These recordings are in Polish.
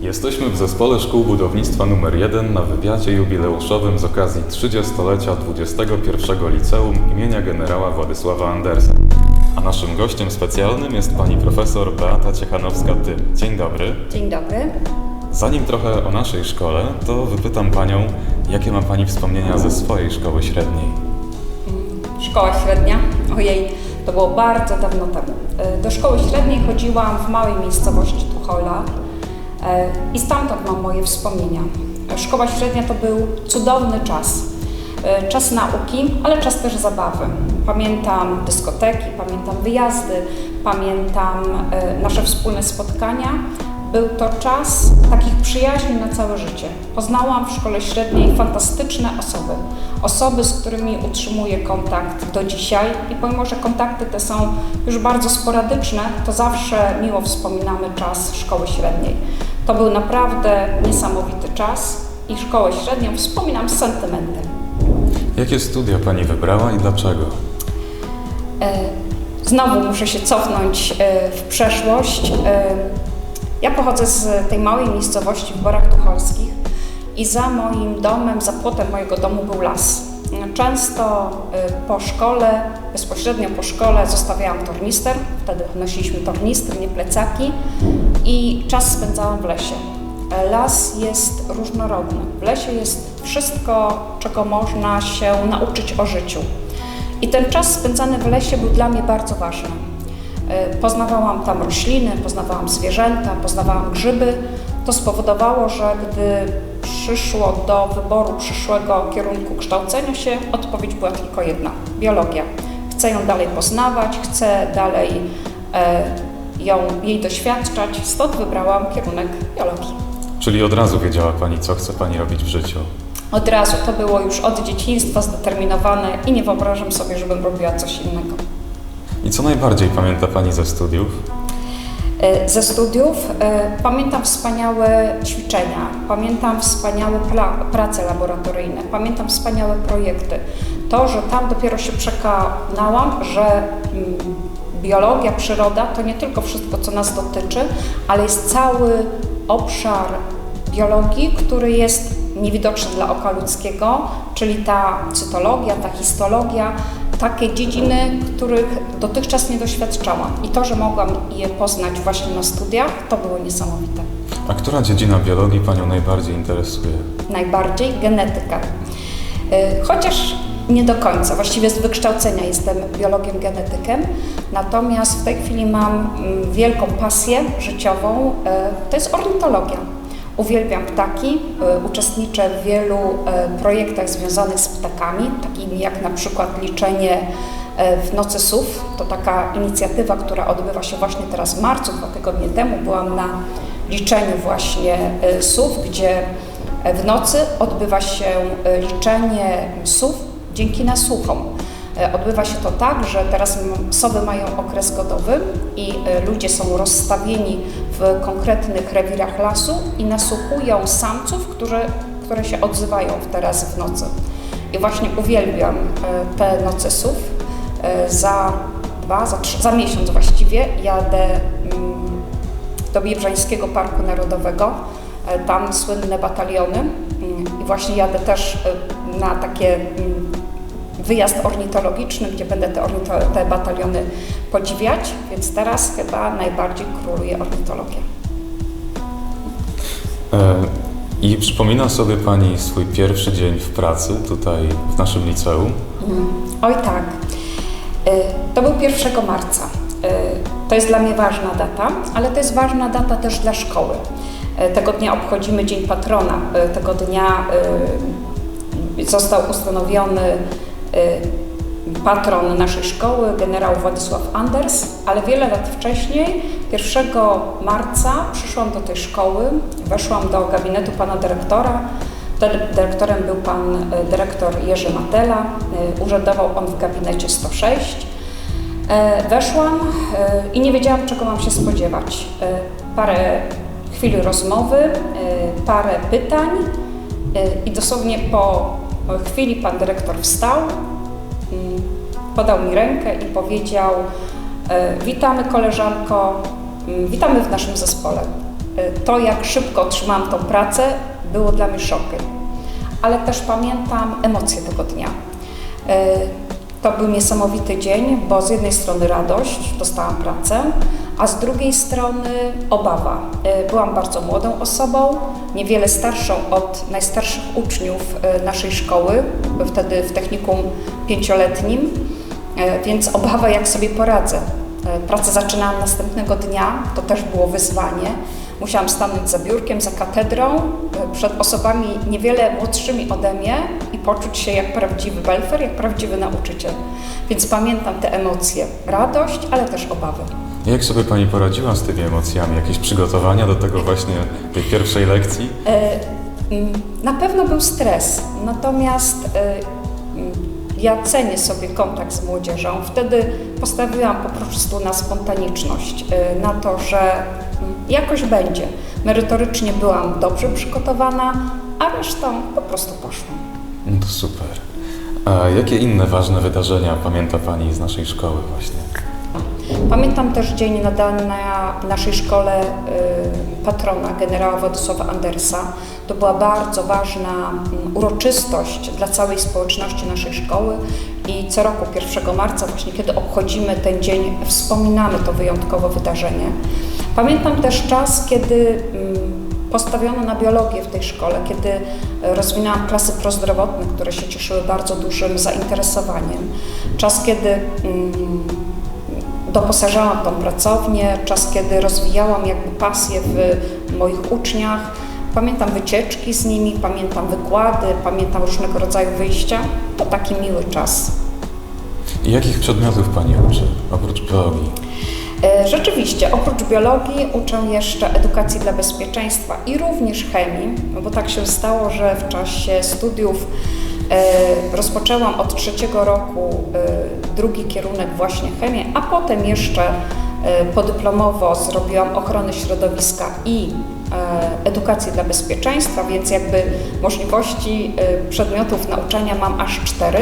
Jesteśmy w Zespole Szkół Budownictwa nr 1 na wywiadzie jubileuszowym z okazji 30-lecia 21 Liceum imienia generała Władysława Andersa. A naszym gościem specjalnym jest pani profesor Beata Ciechanowska-Tym. Dzień dobry. Dzień dobry. Zanim trochę o naszej szkole, to wypytam panią, jakie ma pani wspomnienia ze swojej szkoły średniej? Szkoła średnia. Ojej, to było bardzo dawno temu. E, Do szkoły średniej chodziłam w małej miejscowości Tuchola i stamtąd mam moje wspomnienia. E, Szkoła średnia to był cudowny czas. E, Czas nauki, ale czas też zabawy. Pamiętam dyskoteki, pamiętam wyjazdy, pamiętam e, nasze wspólne spotkania. Był to czas takich przyjaźni na całe życie. Poznałam w szkole średniej fantastyczne osoby. Osoby, z którymi utrzymuję kontakt do dzisiaj i pomimo, że kontakty te są już bardzo sporadyczne, to zawsze miło wspominamy czas szkoły średniej. To był naprawdę niesamowity czas i szkołę średnią wspominam z sentymentem. Jakie studia pani wybrała i dlaczego? E, Znowu muszę się cofnąć e, w przeszłość. E, Ja pochodzę z tej małej miejscowości w Borach Tucholskich i za moim domem, za płotem mojego domu był las. Często po szkole, bezpośrednio po szkole zostawiałam tornister, wtedy nosiliśmy tornister, nie plecaki i czas spędzałam w lesie. Las jest różnorodny. W lesie jest wszystko, czego można się nauczyć o życiu. I ten czas spędzany w lesie był dla mnie bardzo ważny. E, Poznawałam tam rośliny, poznawałam zwierzęta, poznawałam grzyby. To spowodowało, że gdy przyszło do wyboru przyszłego kierunku kształcenia się, odpowiedź była tylko jedna biologia. Chcę ją dalej poznawać, chcę dalej e, ją, jej doświadczać, stąd wybrałam kierunek biologii. Czyli od razu wiedziała pani, co chce pani robić w życiu. Od razu to było już od dzieciństwa zdeterminowane i nie wyobrażam sobie, żebym robiła coś innego. I co najbardziej pamięta pani ze studiów? E, Ze studiów e, pamiętam wspaniałe ćwiczenia, pamiętam wspaniałe pra- prace laboratoryjne, pamiętam wspaniałe projekty. To, że tam dopiero się przekonałam, że mm, biologia, przyroda to nie tylko wszystko, co nas dotyczy, ale jest cały obszar biologii, który jest niewidoczny dla oka ludzkiego, czyli ta cytologia, ta histologia, takie dziedziny, których dotychczas nie doświadczałam. I to, że mogłam je poznać właśnie na studiach, to było niesamowite. A która dziedzina biologii panią najbardziej interesuje? Najbardziej genetyka. Y, Chociaż nie do końca, właściwie z wykształcenia jestem biologiem genetykiem, natomiast w tej chwili mam mm, wielką pasję życiową, y, to jest ornitologia. Uwielbiam ptaki, y, uczestniczę w wielu y, projektach związanych z ptakami, takimi jak na przykład liczenie w nocy sów. To taka inicjatywa, która odbywa się właśnie teraz w marcu, dwa tygodnie temu byłam na liczeniu właśnie sów, gdzie w nocy odbywa się liczenie sów dzięki nasłuchom. E, Odbywa się to tak, że teraz sowy mają okres godowy i e, ludzie są rozstawieni w konkretnych rewirach lasu i nasłuchują samców, które, które się odzywają teraz w nocy. I właśnie uwielbiam e, te noce sów. Za dwa, za, trzy, za miesiąc właściwie jadę mm, do Biebrzańskiego Parku Narodowego. Tam słynne bataliony Mm, i właśnie jadę też na takie mm, wyjazd ornitologiczny, gdzie będę te, te bataliony podziwiać, więc teraz chyba najbardziej króluje ornitologia. E, I przypomina sobie pani swój pierwszy dzień w pracy tutaj w naszym liceum? Oj tak, Y, to był 1 marca. Y, To jest dla mnie ważna data, ale to jest ważna data też dla szkoły. Tego dnia obchodzimy Dzień Patrona. Tego dnia został ustanowiony patron naszej szkoły, generał Władysław Anders, ale wiele lat wcześniej, 1 marca, przyszłam do tej szkoły, weszłam do gabinetu pana dyrektora. Dyrektorem był pan y, dyrektor Jerzy Matela, y, urzędował on w gabinecie 106. E, Weszłam i nie wiedziałam, czego mam się spodziewać. E, Parę chwil rozmowy, e, parę pytań i dosłownie po chwili pan dyrektor wstał, podał mi rękę i powiedział: e, Witamy koleżanko, witamy w naszym zespole. Y, To, jak szybko otrzymałam tą pracę, było dla mnie szokiem. Ale też pamiętam emocje tego dnia. Y, To był niesamowity dzień, bo z jednej strony radość, dostałam pracę, a z drugiej strony obawa. Y, Byłam bardzo młodą osobą, niewiele starszą od najstarszych uczniów y, naszej szkoły, wtedy w technikum pięcioletnim, y, więc obawa, jak sobie poradzę. Pracę zaczynałam następnego dnia, to też było wyzwanie. Musiałam stanąć za biurkiem, za katedrą, przed osobami niewiele młodszymi ode mnie i poczuć się jak prawdziwy belfer, jak prawdziwy nauczyciel. Więc pamiętam te emocje, radość, ale też obawy. Jak sobie Pani poradziła z tymi emocjami? Jakieś przygotowania do tego właśnie, tej pierwszej lekcji? E, mm, Na pewno był stres, natomiast e, mm, ja cenię sobie kontakt z młodzieżą. Wtedy postawiłam po prostu na spontaniczność, e, na to, że mm, jakoś będzie. Merytorycznie byłam dobrze przygotowana, a resztą po prostu poszło. No to super. A jakie inne ważne wydarzenia pamięta Pani z naszej szkoły właśnie? Pamiętam też dzień nadany na naszej szkole y, patrona generała Władysława Andersa. To była bardzo ważna mm, uroczystość dla całej społeczności naszej szkoły i co roku 1 marca, właśnie kiedy obchodzimy ten dzień, wspominamy to wyjątkowe wydarzenie. Pamiętam też czas, kiedy mm, postawiono na biologię w tej szkole, kiedy e, rozwinęłam klasy prozdrowotne, które się cieszyły bardzo dużym zainteresowaniem. Czas, kiedy mm, doposażałam tą pracownię, czas kiedy rozwijałam jakby pasję w moich uczniach. Pamiętam wycieczki z nimi, pamiętam wykłady, pamiętam różnego rodzaju wyjścia. To taki miły czas. I jakich przedmiotów Pani uczy, oprócz biologii? E, Rzeczywiście, oprócz biologii uczę jeszcze edukacji dla bezpieczeństwa i również chemii, bo tak się stało, że w czasie studiów rozpoczęłam od trzeciego roku e, drugi kierunek właśnie chemię, a potem jeszcze e, podyplomowo zrobiłam ochronę środowiska i e, edukacji dla bezpieczeństwa, więc jakby możliwości e, przedmiotów nauczania mam aż cztery.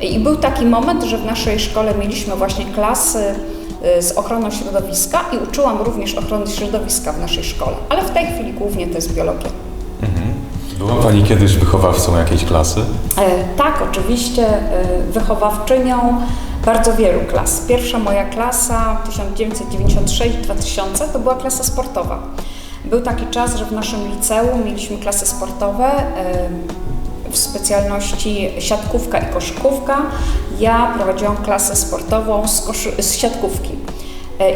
I był taki moment, że w naszej szkole mieliśmy właśnie klasy z ochroną środowiska i uczyłam również ochrony środowiska w naszej szkole, ale w tej chwili głównie to jest biologia. Była Pani kiedyś wychowawcą jakiejś klasy? E, tak, oczywiście e, wychowawczynią bardzo wielu klas. Pierwsza moja klasa 1996-2000 to była klasa sportowa. Był taki czas, że w naszym liceum mieliśmy klasy sportowe e, w specjalności siatkówka i koszykówka. Ja prowadziłam klasę sportową z, z siatkówki.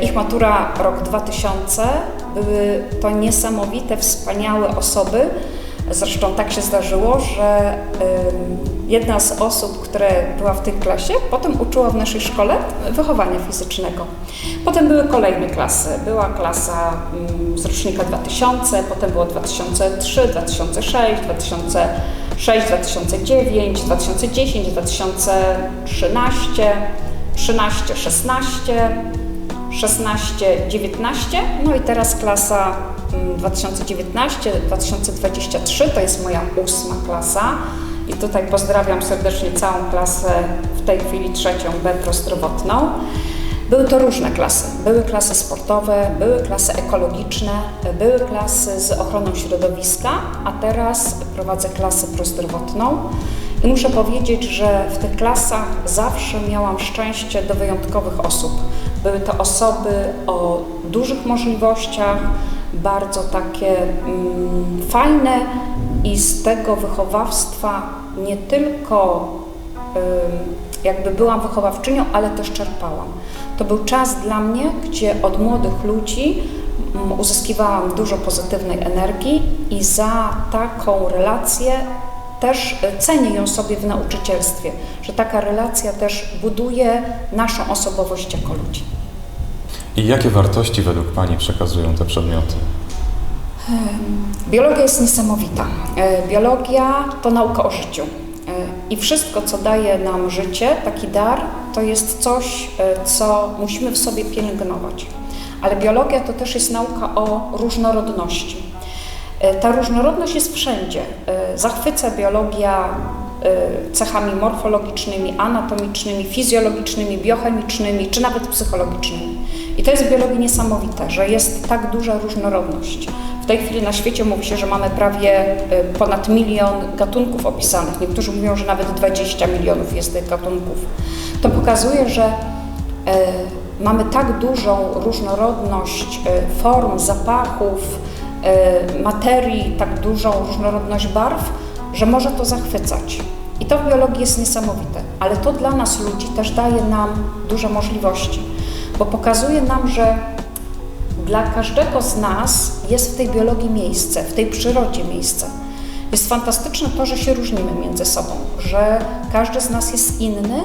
Ich matura rok 2000 były to niesamowite, wspaniałe osoby. Zresztą tak się zdarzyło, że jedna z osób, która była w tej klasie, potem uczyła w naszej szkole wychowania fizycznego. Potem były kolejne klasy. Była klasa ym, z rocznika 2000, potem było 2003, 2006, 2006, 2009, 2010, 2013, 13, 16, 16, 19, no i teraz klasa mm, 2019-2023, to jest moja ósma klasa i tutaj pozdrawiam serdecznie całą klasę, w tej chwili trzecią B prozdrowotną. Były to różne klasy. Były klasy sportowe, były klasy ekologiczne, były klasy z ochroną środowiska, a teraz prowadzę klasę prozdrowotną. I muszę powiedzieć, że w tych klasach zawsze miałam szczęście do wyjątkowych osób. Były to osoby o dużych możliwościach, bardzo takie mm, fajne i z tego wychowawstwa nie tylko ym, jakby byłam wychowawczynią, ale też czerpałam. To był czas dla mnie, gdzie od młodych ludzi mm, uzyskiwałam dużo pozytywnej energii i za taką relację też y, cenię ją sobie w nauczycielstwie, że taka relacja też buduje naszą osobowość jako ludzi. I jakie wartości według Pani przekazują te przedmioty? Biologia jest niesamowita. E, Biologia to nauka o życiu. E, I wszystko, co daje nam życie, taki dar, to jest coś, e, co musimy w sobie pielęgnować. Ale biologia to też jest nauka o różnorodności. Ta różnorodność jest wszędzie. Zachwyca biologia cechami morfologicznymi, anatomicznymi, fizjologicznymi, biochemicznymi czy nawet psychologicznymi. I to jest w biologii niesamowite, że jest tak duża różnorodność. W tej chwili na świecie mówi się, że mamy prawie y, ponad milion gatunków opisanych. Niektórzy mówią, że nawet 20 milionów jest tych gatunków. To pokazuje, że y, mamy tak dużą różnorodność y, form, zapachów, materii, tak dużą różnorodność barw, że może to zachwycać. I to w biologii jest niesamowite, ale to dla nas ludzi też daje nam duże możliwości, bo pokazuje nam, że dla każdego z nas jest w tej biologii miejsce, w tej przyrodzie miejsce. Jest fantastyczne to, że się różnimy między sobą, że każdy z nas jest inny,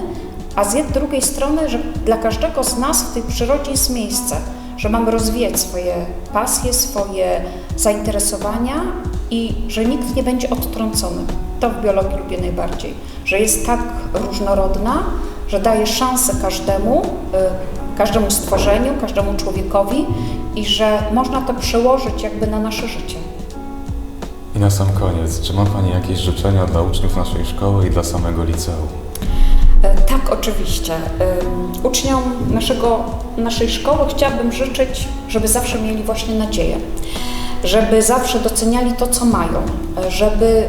a z drugiej strony, że dla każdego z nas w tej przyrodzie jest miejsce, że mamy rozwijać swoje pasje, swoje zainteresowania i że nikt nie będzie odtrącony. To w biologii lubię najbardziej, że jest tak różnorodna, że daje szansę każdemu, y, każdemu stworzeniu, każdemu człowiekowi i że można to przełożyć jakby na nasze życie. I na sam koniec, czy ma Pani jakieś życzenia dla uczniów naszej szkoły i dla samego liceum? E, Tak, oczywiście. Ym, Uczniom naszego, naszej szkoły chciałabym życzyć, żeby zawsze mieli właśnie nadzieję, żeby zawsze doceniali to, co mają, e, żeby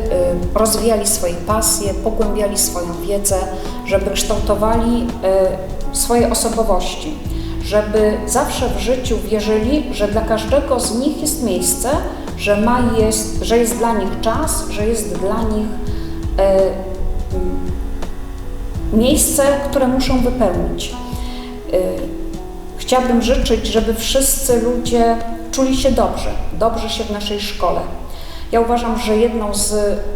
rozwijali swoje pasje, pogłębiali swoją wiedzę, żeby kształtowali y, swoje osobowości, żeby zawsze w życiu wierzyli, że dla każdego z nich jest miejsce, że, ma jest, że jest dla nich czas, że jest dla nich y, miejsce, które muszą wypełnić. Y, Chciałabym życzyć, żeby wszyscy ludzie czuli się dobrze, dobrze się w naszej szkole. Ja uważam, że jedną z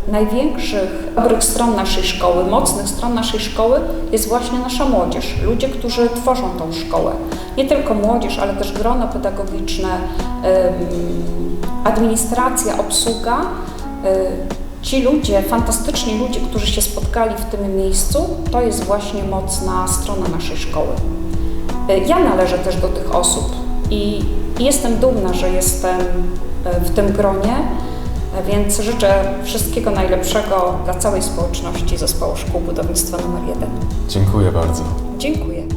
największych dobrych stron naszej szkoły, mocnych stron naszej szkoły jest właśnie nasza młodzież. Ludzie, którzy tworzą tą szkołę. Nie tylko młodzież, ale też grono pedagogiczne, administracja, obsługa. Y, Ci ludzie, fantastyczni ludzie, którzy się spotkali w tym miejscu, to jest właśnie mocna strona naszej szkoły. Y, Ja należę też do tych osób i jestem dumna, że jestem y, w tym gronie, więc życzę wszystkiego najlepszego dla całej społeczności Zespołu Szkół Budownictwa nr 1. Dziękuję bardzo. Dziękuję.